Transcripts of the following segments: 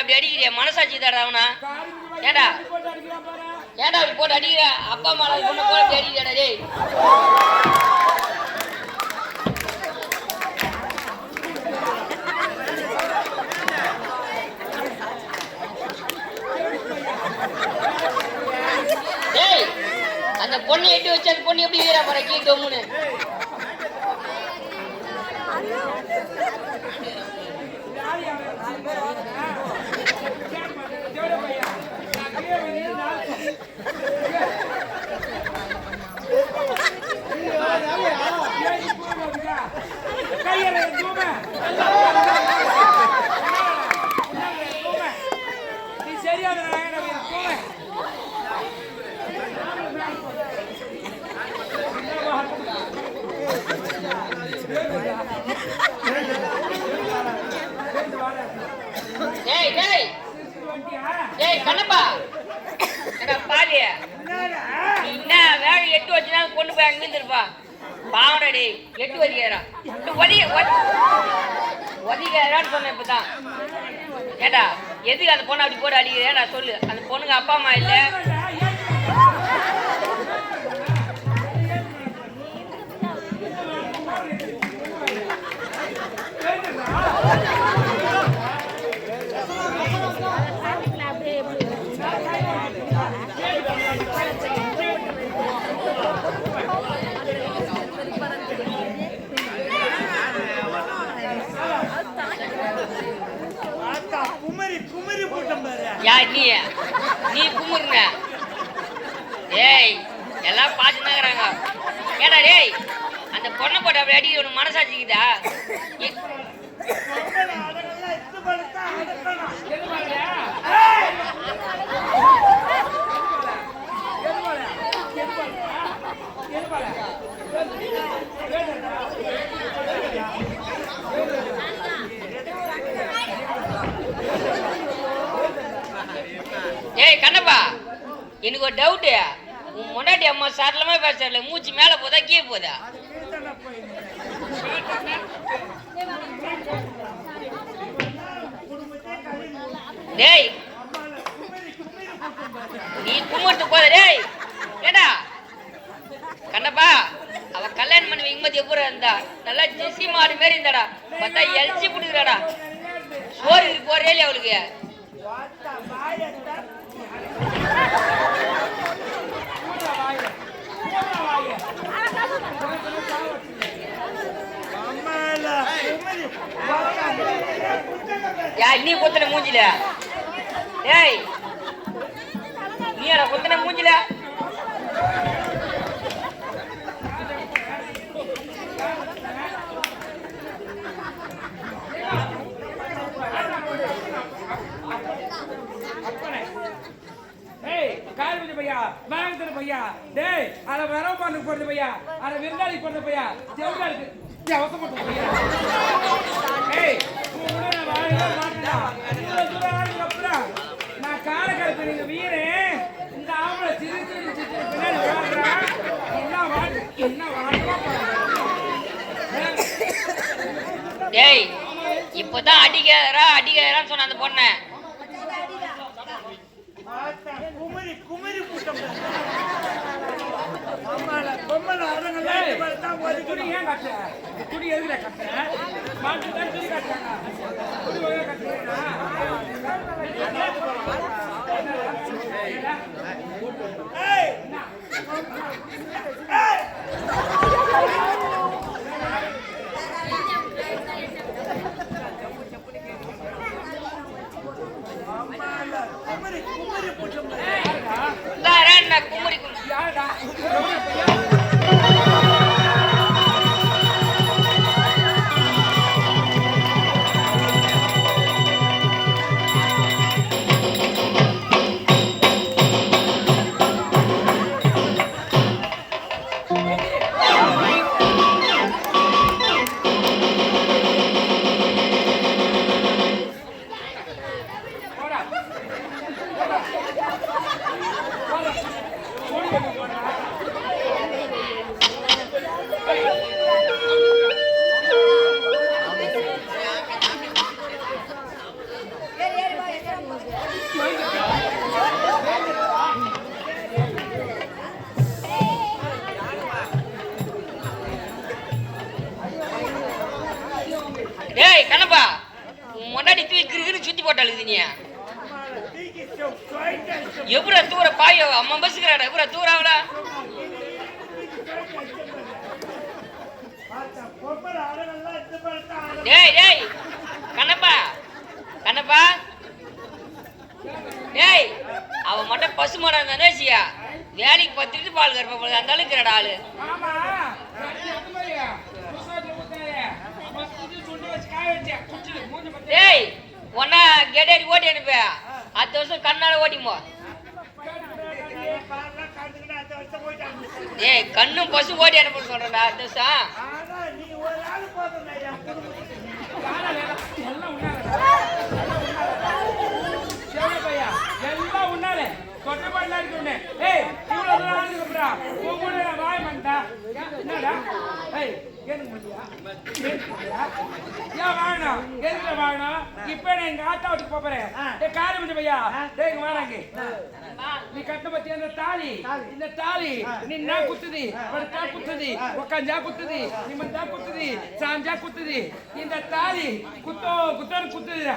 அப்படி அடிக்கிறிய? மனசாட்சி தாடா அவனா. ஏடா ஏடா அப்படி போட்டு அடிக்கிற? அப்பா அம்மா பொண்ணை போல அப்படி அடிக்கிறடா டேய். டேய் அந்த பொண்ணை எட்டி வச்சு அந்த பொண்ணு எப்படி வீரா போற? கீ டொம்முன்னு யாரு அவன்? கேட்க மாட்டேன். தேவட பையன். நான் கீழே வந்து நாள் ஏய், தூமை வந்துடா. கையில என் தூமை. என் தூமை. நீ சரியான நாயகன் என் தூமை. டேய் டேய் வண்டியா? டேய் கண்ணப்பா என்னடா பாலிய என்னடா? நீ என்ன வேலை எட்டு வச்சுனா கொண்டு போய் அங்கே இருப்பா பாவடா டேய் எட்டு வதிகாரா ஒதிக ஒதிகாரான்னு சொன்னேன் இப்பதான். ஏடா எதுக்கு அந்த பொண்ணை அப்படி போட்டு அடிக்கிறேன் நான் சொல்லு. அந்த பொண்ணுங்க அப்பா அம்மா இல்லை. நீ நீ குமுறுங்க. ஏய் எல்லாம் பார்த்துனாங்கிறாங்க ஏடா டேய் அந்த பொண்ணை போட்டு அப்படி அடிக்க உனக்கு மனசாட்சிக்குதா இ- அதெல்லாம் எத்து படுத்தா அதெல்லாம் எது பாருயா ஏய் கண்ணப்பா எனக்கு ஒரு டவுட்டு உன் முன்னாடி அம்மா சரளமா மூச்சு மேல போதா கீழே போதா? டேய் நீ கும்பிட்டு போத டேய்? ஏடா? கண்ணப்பா அவ கல்யாணம் பண்ணி வைக்கும்போது எப்படி இருந்தா? நல்லா ஜெசி மாடு மாதிரி இருந்தாடா. பார்த்தா எழுச்சி பிடிக்கிறாடா. சோறு இருக்கு போறே அவளுக்கு? யா நீ குத்தன மூஞ்சில. ஏய் நீ யாரா குத்தின மூஞ்சில? ஏய் பையா வாங்கத்தன பையா. டேய் அத வரவு பண்ணு போறது பையா அத விருந்தாளி போறது பையா. ஜெவுகாருக்கு இருக்கு. பையா நான் வாழவே நீங்க வீரே இந்த ஆம்பளை சிறு சிறு சிறு பின்னாடி என்ன என்ன வாடுவா டேய் இப்பதான் அடிக்கிறா அடிக்கிறான்னு சொன்ன அந்த பொண்ணை குமரி குமரி கூட்டம் பொம்மல அரங்கல துணி ஏன் கட்ட துணி எதுல கட்ட மாட்டு தான் துணி கட்டாங்க துணி ஒழுங்கா கட்டுறீங்களா? ஏய் ஏய் இருந்தா வேலைக்கு பத்துட்டு பால் கறப்ப போல அந்த அளவுக்கு இருக்கிறடா ஆளு. டேய் ஒன்னா கெடேரி ஓட்டி அனுப்பு அடுத்த வருஷம் கண்ணால ஓட்டிமோ ஏய் கண்ணும் பசு ஓட்டி அனுப்ப சொல்றேன்டா அடுத்த வருஷம் யாரா வேலை? எல்லாம் உன்னாலடா. சிவன பையா, எல்லாம் உன்னாலே. கொட்டைப்பாடுலாம் இருக்கு உன்னை. ஏய், இவ்வளவு தூரம் இருக்குடா. உன் கூட நான் வாய. ஏன், என்னடா? ஏய், ஏனுங்க முடியா? ஏன் வாங்கணும்? எதுக்குடா வாங்கணும்? இப்ப நான் எங்க ஆத்தா வீட்டுக்கு போறேன். ஏய், காரி முடிஞ்ச பையா. டேய், இங்க வாடா இங்க. நீ கட்ட பத்தி அந்த தாலி இந்த தாலி நின்னா குத்துது படுத்தா குத்துது உக்காஞ்சா குத்துது நிமிர்ந்தா குத்துது சாஞ்சா குத்துது இந்த தாலி குத்தோ குத்தோன்னு குத்துதுடா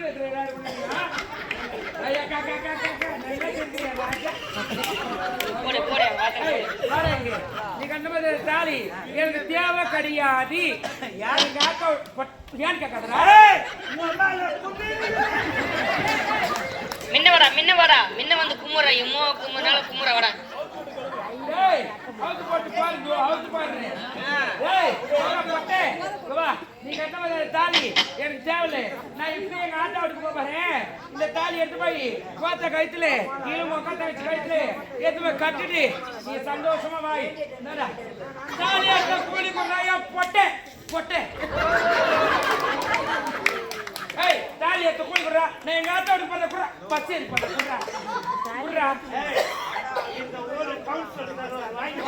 தாலி எனக்கு தேவை கிடையாது எங்க ஆத்தா பொட்- ஏன்னு மின்ன வாடா மின்ன வாடா மின்ன வந்து குமுற எம்மோ குமுறால குமுற வாடா அவுத்து போட்டு பாருங்க அவுத்து நீ கட்ட மாதிரி தாலி எனக்கு தேவையில்ல. நான் இப்படி எங்க ஆட்டா போறேன். இந்த தாலி எடுத்து போய் கோத்த கயித்துல இழும கோத்த வச்சு கயித்துல எடுத்து போய் கட்டிட்டு நீ சந்தோஷமா வாய். தாலி எடுத்த கூலி கொண்டாயா பொட்டே பொட்டே. ஏய் தாலி எடுத்து கூலி குடுறா. நான் எங்க ஆட்டா வீட்டுக்கு போறேன் குடுறா. பச்சேரி ஏறி போறேன் குடுறா. குடுறா. கவுன்சிலர் வாங்கி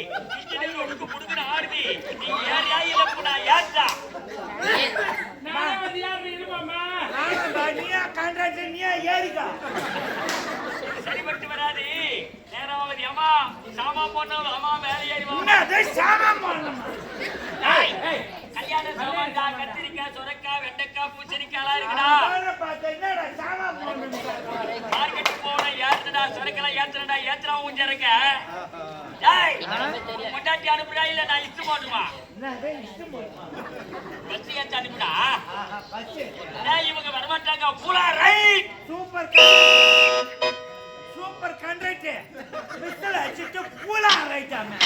இஞ்சில லொடுக்க முடுக்கிட ஆடுது. நீ நானே வந்து யாரு இருமாமா நீயா கான்ட்ராக்டர் நீயா ஏறிக்கா சரிபட்டு வராது. நேராவது ஏமா சாமா போனவங்க அம்மா மேலே ஏறி ஏய், ஏய் கல்யாண சாமான்டா கத்திரிக்காய் சுரக்காய் வெண்டைக்காய் எல்லாம் இருக்குடா. அவனை பார்த்து என்னடா சாமான் போடணும்? மார்க்கெட் போன ஏத்துடா சுரக்கல ஏத்துடா ஏத்துறா இருக்க. டேய் முட்டாட்டி அனுப்புடா இல்ல நான் போட்டுமா இஷ்டம் போடுமா பஸ் ஏத்து அனுப்புடா. இவங்க வரமாட்டாங்க. பூலா right. Super super contractor mister அச்சிட்டு பூலா ரைட்டாமே.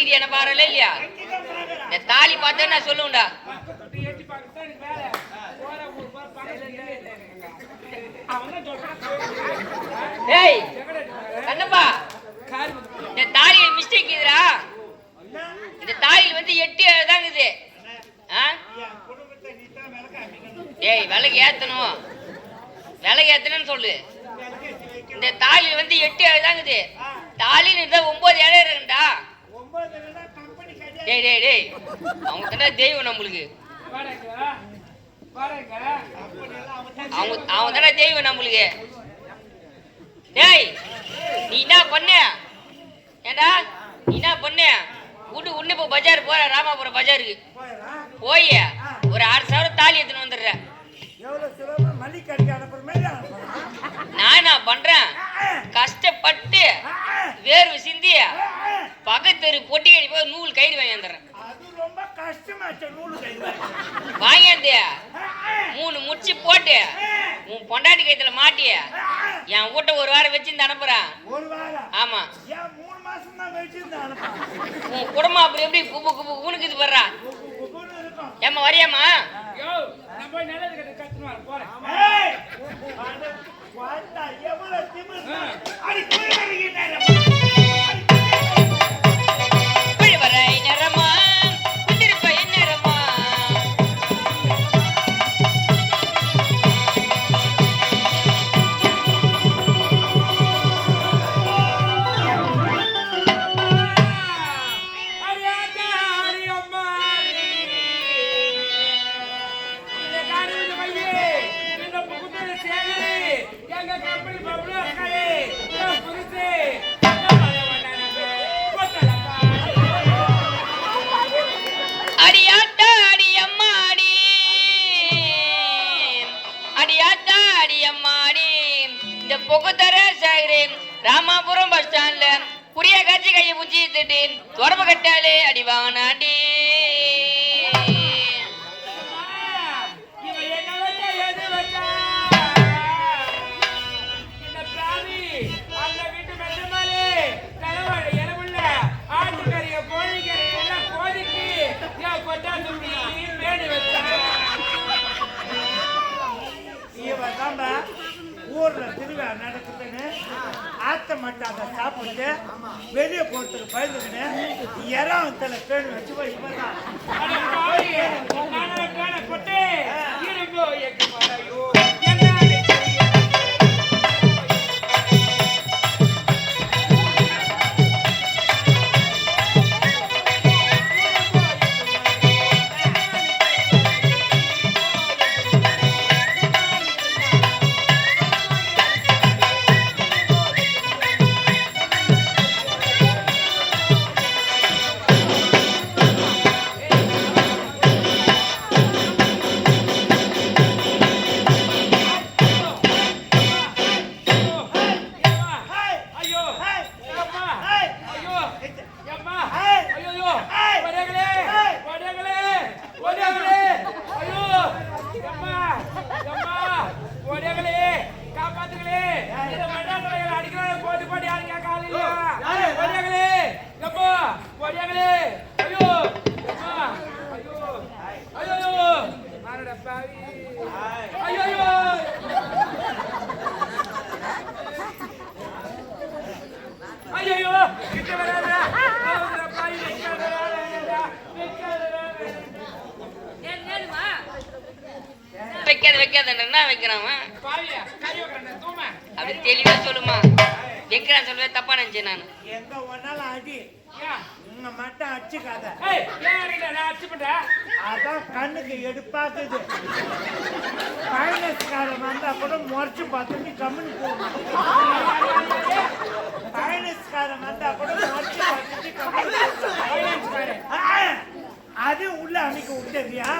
கட்டிட்டு என்ன பாரல இல்லையா? இந்த தாலி பார்த்தா நான் சொல்லுவேன்டா. ஏய் கண்ணப்பா இந்த தாலியில் மிஸ்டேக் இதுரா இந்த தாலியில் வந்து எட்டு தாங்க இது ஏய் விலைக்கு ஏத்தணும். விலைக்கு ஏத்தணும்னு சொல்லு. இந்த தாலியில் வந்து எட்டு தாங்குது தாலின்னு இருந்தால் ஒம்பது ஏழை இருக்குண்டா டேய் டேய் டேய். அவங்க தானே தெய்வம் நம்மளுக்கு. அவங்க அவங்க தானே தெய்வம் நம்மளுக்கு. டேய் நீ என்ன பண்ண? ஏண்டா நீ என்ன பண்ண? விட்டு உன்ன இப்போ பஜார் போற ராமாபுரம் பஜாருக்கு. போய் ஒரு ஆறு சவரம் தாலி எடுத்துன்னு அனுப்புறான். நான் பண்றேன்? கஷ்டப்பட்டு வேர்வை சிந்தி பக்கத்து பொட்டி கடி போய் நூல் கயிறு வாங்கி வந்துடுறேன். அது ரொம்ப கஷ்டமாச்சு நூலு மூணு முச்சி போட்டு. உன் பொண்டாட்டி கைத்துல மாட்டி. என் வீட்டை ஒரு வாரம் வச்சிருந்து அனுப்புறேன். ஒரு வாரம்? ஆமா. ஏன் மூணு மாசம் தான் வச்சிருந்து அனுப்பான் உன் குடும்பம் அப்படி எப்படி குப்பு குப்பு ஊனுக்குது வர்றா இருக்கும். ஏம்மா வரியாம்மா? போறதுக்கு பயந்துக்கின்னு தலை பேணி வச்சு போய் இவன் தான் வைக்காத வைக்காத என்ன வைக்கிறான் அப்படி தெளிவா சொல்லுமா. வைக்கிறான் சொல்லுவேன் தப்பா நினைச்சேன் நான். எங்க ஒன்னாலும் அடி உன்னை மட்டும் அடிச்சுக்காத ஏய் ஏன் அதான் கண்ணுக்கு எடுப்பாக்குது பயணஸ்காரன் வந்தா கூட முறைச்சு பார்த்துட்டு கம்முனு போகணும். பயணஸ்காரன் வந்தா கூட அது உள்ள அன்னைக்கு விட்டுறியா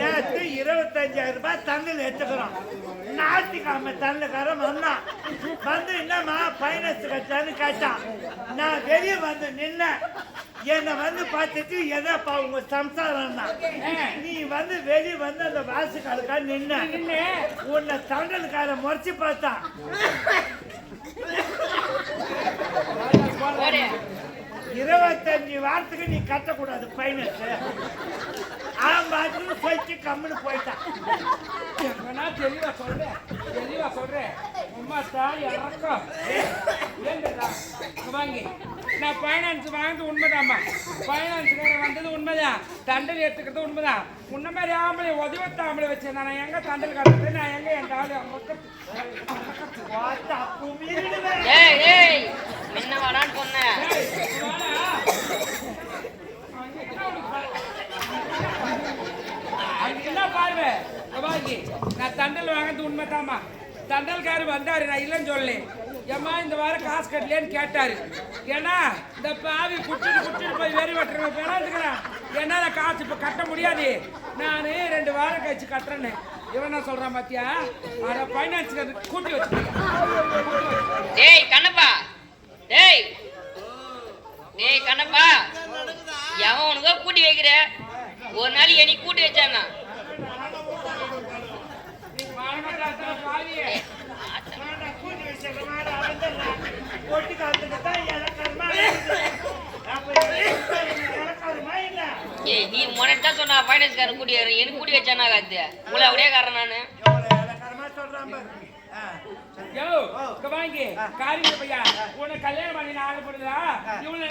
நேற்று இருபத்தஞ்சாயிரம் ரூபாய் தண்ணில் எடுத்துக்கிறோம் ஞாயிற்றுக்கிழமை தண்ணிக்காரன் வந்தான். வந்து என்னம்மா பைனான்ஸ் கட்டான்னு கேட்டான். நான் வெளியே வந்து நின்னேன். என்னை வந்து பார்த்துட்டு எதாப்பா உங்க சம்சாரம் நீ வந்து வெளியே வந்து அந்த வாசுக்காலுக்கா நின்ன. நின்னு. உன்னை தண்டலுக்கார முறைச்சு பார்த்தான். இருபத்தஞ்சு வாரத்துக்கு நீ கட்டக்கூடாது பைனஸ் அவன் பார்த்து சொல்லிட்டு கம்முன்னு போயிட்டான் எங்கன்னா தெளிவா சொல்றேன் தெளிவா சொல்றேன் உமா தாய் இறக்கம். ஏண்டா வாங்கி. நான் ஃபைனான்ஸ் வாங்கினது உண்மைதாம்மா. ஃபைனான்ஸ் வந்தது உண்மைதான். தண்டல் எடுத்துக்கிறது உண்மைதான். முன்ன மாதிரி ஆம்பளை உதவத்த ஆம்பளை வச்சேன் நான் எங்க தண்டல் கட்டுறது? நான் எங்க என் சொன்னேன் என்ன பார்வை? வாங்கி நான் தண்டல் வாங்கினது உண்மைதாம்மா. தண்டல்காரு வந்தாரு நான் இல்லைன்னு சொல்லல. ஏம்மா இந்த வாரம் காசு கட்டலேன்னு கேட்டாரு. ஏன்னா இந்த பாவி குட்டிட்டு குட்டிட்டு போய் வெறி வெட்டுறேன் வேணாந்துக்கிறேன் ஏன்னா நான் காசு இப்போ கட்ட முடியாது. நான் ரெண்டு வாரம் கழிச்சு கட்டுறேன்னு. இவன் என்ன சொல்றான் பாத்தியா? அட ஃபைனான்ஸ்க்கு கூட்டி வச்சுருக்கேன் டேய் கண்ணப்பா. டேய். டேய் கண்ணப்பா. எவன் உனக்கோ கூட்டி வைக்கிற? ஒரு நாள் என்னை கூட்டி வச்சானா பாவியே நான் கூட்டி வச்சிருக்க மாதிரி அவன்தான் ஒட்டி காத்துட்டு தான் இலக்கரமா இருக்குது. அப்ப இலக்கரமா இல்ல ஏய் நீ முன்னாடி தான் சொன்னா ஃபைனான்ஸ்காரன் கூட்டி வர எனக்கு கூட்டி வச்சானா காத்து உங்களை அப்படியே காரன் நானு. யோ வாங்கி. காரியம் பையா உன்னை கல்யாணம் பண்ணி நான் ஆகப்படுதா இவ்வளவு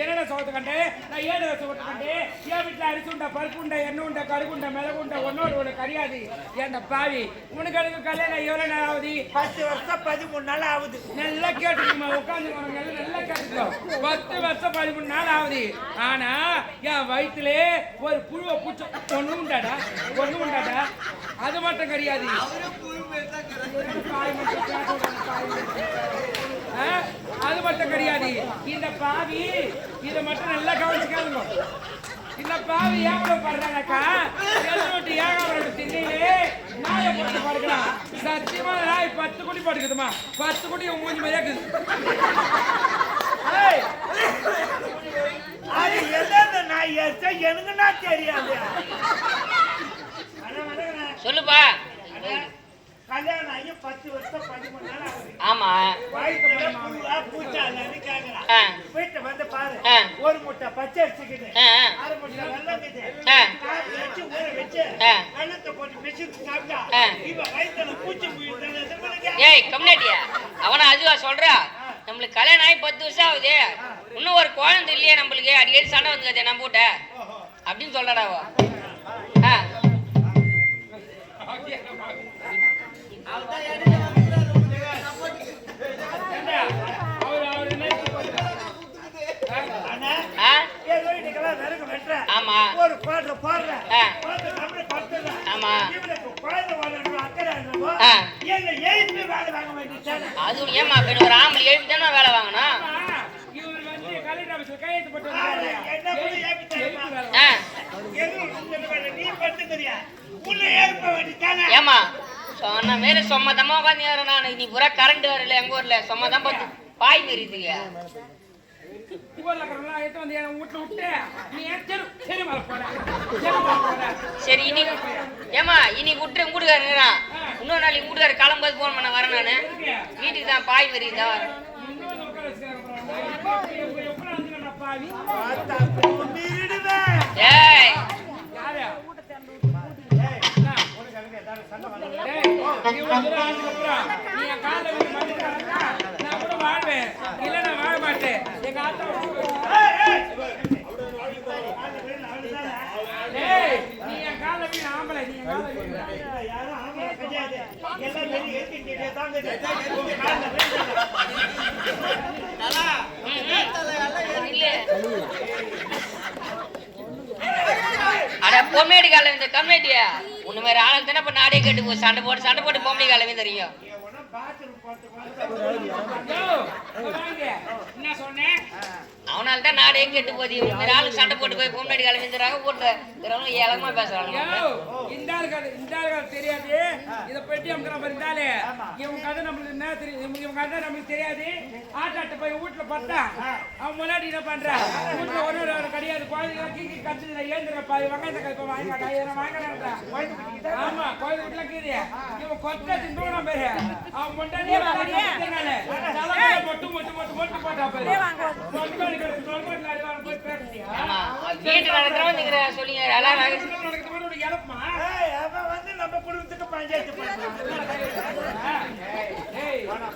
என்னடா சோத்து கண்டு? நான் ஏழு சோத்து கண்டு? என் வீட்டுல அரிசி உண்டா பருப்பு உண்டா எண்ணெய் உண்டா கருகு உண்டா மிளகு உண்டா ஒன்னோடு கிடையாது ஏன்டா பாவி? உனக்கு எனக்கு கல்யாணம் எவ்வளவு ஆகுது? பத்து வருஷம் பதிமூணு நாள் ஆகுது. நல்லா கேட்டுக்கோமா உட்காந்து நல்லா கேட்டுக்கோ. பத்து வருஷம் பதிமூணு நாள் ஆகுது. ஆனா என் வயிற்றுல ஒரு புழுவை பூச்ச ஒண்ணு உண்டாடா ஒண்ணு உண்டாடா? அது மட்டும் கிடையாது அது மட்டும் கிடையாது. இந்த பாவி இதை மட்டும் நல்லா கவனிச்சுக்காதுங்க. இந்த பாவி ஏன் படுறாங்கக்கா எழுநூற்றி ஏகாபுரம் திண்ணையிலே நாயை போட்டு படுக்கலாம் சத்தியமா நாய் பத்து குட்டி படுக்குதுமா பத்து உன் மூஞ்சி மாதிரியா அது எந்தெந்த நாய் ஏச்சா எனக்குன்னா தெரியாது. சொல்லுப்பா. கல்யாணம் ஆகி பத்து வருஷம் பதிமூணு நாள் ஆகுது. ஆமா. வயித்துல புழுவா பூச்சா இல்லைன்னு கேக்குறான். ஆ. வீட்டை வந்து பாரு ஆ. ஒரு முட்டை பச்சை அரிசிக்குது ஆ, ஆ. அரை முட்டை வெள்ளம் இருக்குது ஆ. காப்பி வச்சு ஊற வச்சு ஆ. வெள்ளத்தை போட்டு பிசிக்கு சாப்பிட்டா ஆ. இவ வயித்துல பூச்சி புழுது ஏய் கம்யூனிட்டியா அவனா அதுவா சொல்றா. நம்மளுக்கு கல்யாணம் ஆகி பத்து வருஷம் ஆகுது. இன்னும் ஒரு குழந்தை இல்லையே நம்மளுக்கு. அடிக்கடி சண்டை வந்துக்காதே நம்ம கிட்ட அப்படின்னு சொல்றடா அவ ஆ. ஆமா ஒரு குழந்தை போடுற ஆ. ஆமா. இவனுக்கு குழந்தை வாழணும் அக்கறை வேலை வாங்க வேண்டியது அது ஏமா பெண் ஒரு ஆம்பளை தானே வேலை வாங்கணும் இவர் வந்து ஆபீஸ்ல கையெழுத்து போட்டு என்ன ஏப்பி வேலை. ஆ எங்களுக்கு வேலை நீ படுத்துக்கிறியா ஏமா சொன்ன மாரி சொம்மதமா உட்காந்து நான். நீ பூரா கரண்ட் வரல எங்க ஊர்ல. சொம்மதான் பார்த்து பாய் தெரியுதுங்க விட்டு, சரி இனி ஏமா இனி விட்டு கூட்டுக்காருங்கிறா இன்னொரு நாளைக்கு கூட்டுக்காரு கிளம்பும்போது போன் பண்ண வரேன் நானு. வீட்டுக்கு தான் பாய் வருது வரேன் டேய், நீ ஒரு அப்புறம் நீ என் கால்ல விழுந்து நான் கூட வாழ்வேன். நான் வாழ மாட்டேன். எங்க ஆத்தா ஏய், நீ என் ஆம்பளை, நீ என் அட பொம்மேடி கால இந்த கம்யூனிட்டியா உன்ன மாதிரி ஆளுக்கு தானே இப்ப நாடே கேட்டு போய் சண்டை போட்டு சண்டை போட்டு பொம்மேடி காலமே தெரியும் என்ன சொன்னேன் அவனால தான் நாடே கெட்டு போகுது இந்த மாதிரி ஆளுக்கு சண்டை போட்டு போய் பொம்மடி காலமே தராங்க போட்டு இருக்கிறவங்க ஏழமா பேசுறாங்க. யோ, இந்த ஆளு கதை இந்த ஆளு கதை தெரியாது. இத பெட்டி அமுக்கிற மாதிரி இருந்தாலே இவன் கதை நம்மளுக்கு என்ன தெரியும் இவன் கதை நம்மளுக்கு தெரியாது. ஆட்டாட்ட போய் வீட்டுல பார்த்தா அவன் முன்னாடி என்ன பண்றான் வீட்டுல ஒரு ஒரு கிடையாது குழந்தைங்க கீக்கி கத்துதுல ஏந்திர பாதி வெங்காயத்தை கழிப்ப வாங்க வாங்க ஆமா குழந்தை வீட்டுல கீது இவன் கொத்த பேரு. அவன் வீட்டு நீங்க வந்து நம்ம குடும்பத்துக்கு பஞ்சாயத்து பண்றான். நம்ம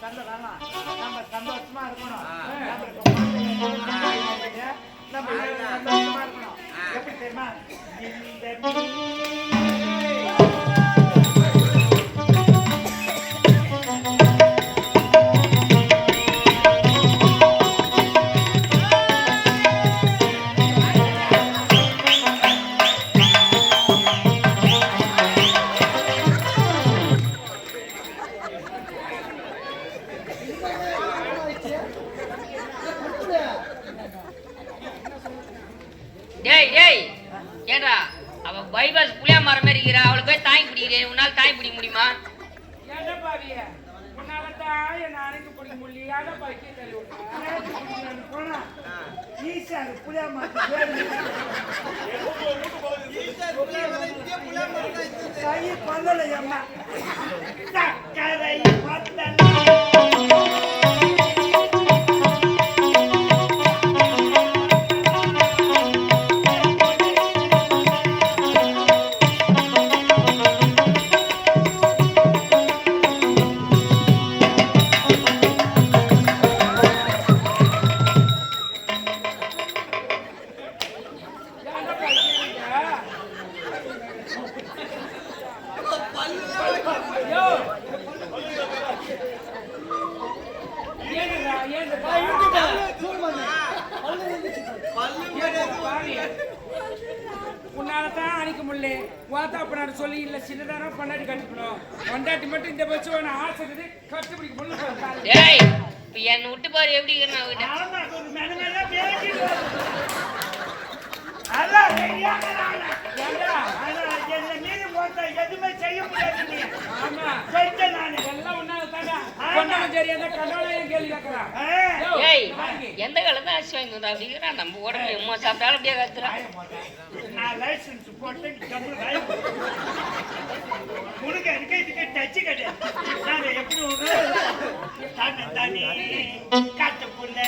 சண்டை வேணாம். நம்ம சந்தோஷமா இருக்கணும். நம்ம சந்தோஷமா இருக்கணும். எப்படி தெரியுமா? இந்த கை பந்தல சக்கரை பந்தல பட்சம் உன ஆசை இருக்குது கஷ்டப்பிடிக்க முடியல டேய் இப்ப என்னை விட்டு பாரு எப்படி நான் எதுவுமே செய்ய முடியாது ஆமா நானு எந்த காலத்துல அரிசி வாங்கி வந்தா அப்படிங்கிறா நம்ம உடம்பு எம்மா சாப்பிட்டாலும் அப்படியே கத்துறான் நான் லைசன்ஸ் போட்டு டபுள் வாய் உனக்கு அதுக்கு இதுக்கு டச்சு கிடையாது. நாங்க எப்படி தானே தானே காத்த புள்ள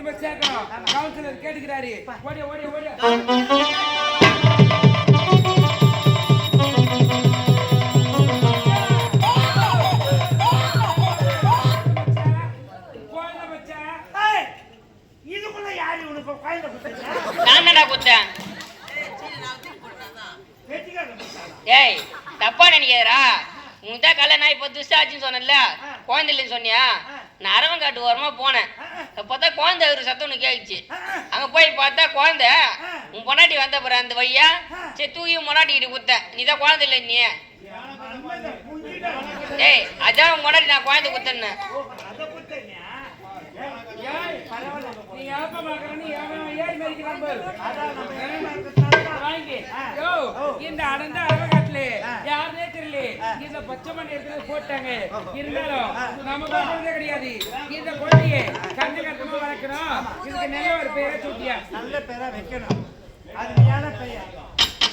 வேறெல்லாம் வெட்டி எதுவுமே சேர்க்கணும். கவுன்சிலர் கேட்டுக்கிறாரு. ஓடி ஓடி ஓடி. சரி தூக்கி உன் பொண்டாட்டிக்கிட்ட குத்தேன் நீ தான் குழந்தை இல்லை நீ? ஏய் அதான் உன் பொண்டாட்டி நான் குழந்தை குத்தேன்னு. இந்த அடர்ந்த அரவக்காட்டுல ஆ. யாருனே தெரியல. இந்த பச்சை மண்ணை எடுத்து போட்டாங்க இருந்தாலும். நம்ம பண்றதே கிடையாது இந்த குழந்தைய கண்டு கட்டமா வளர்க்கணும் இதுக்கு நல்ல ஒரு பேரை சூட்டியா நல்ல பேரா வைக்கணும் அருமையான பெயர்